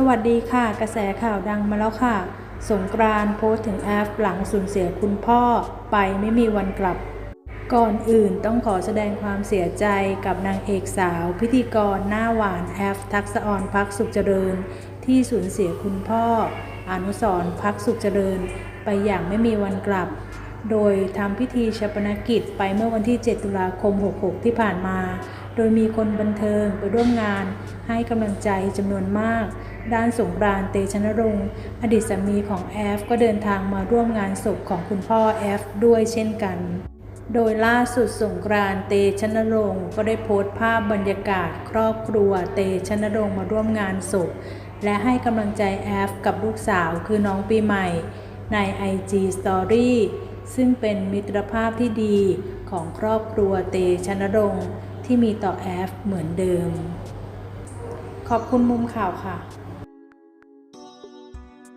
สวัสดีค่ะ กระแสข่าวดังมาแล้วค่ะ สงกรานโพสถึงแอฟหลังสูญเสียคุณพ่อไปไม่มีวันกลับ ก่อนอื่นต้องขอแสดงความเสียใจกับนางเอกสาว พิธีกรหน้าหวานแอฟทักษออนพักสุขเจริญ ที่สูญเสียคุณพ่อ อนุสรพักสุขเจริญ ไปอย่างไม่มีวันกลับ โดยทำพิธีชาปนกิจไปเมื่อวันที่ 7 ตุลาคม 66 ที่ผ่านมา โดยมีคนบันเทิงไปร่วมงาน ให้กำลังใจจำนวนมาก ด้านสงกรานต์เตชะนรงค์ อดีตสามีของแอฟก็เดินทางมาร่วมงานศพของคุณพ่อแอฟด้วยเช่นกันโดยล่าสุดสงกรานต์เตชะนรงค์ก็ได้โพสต์ภาพบรรยากาศ ครอบครัวเตชะนรงค์มาร่วมงานศพ และให้กำลังใจแอฟกับลูกสาวคือน้องปีใหม่ ใน IG Story ซึ่งเป็นมิตรภาพที่ดีของครอบครัวเตชะนรงค์ที่มีต่อแอฟเหมือนเดิม ขอบคุณมุมข่าวค่ะ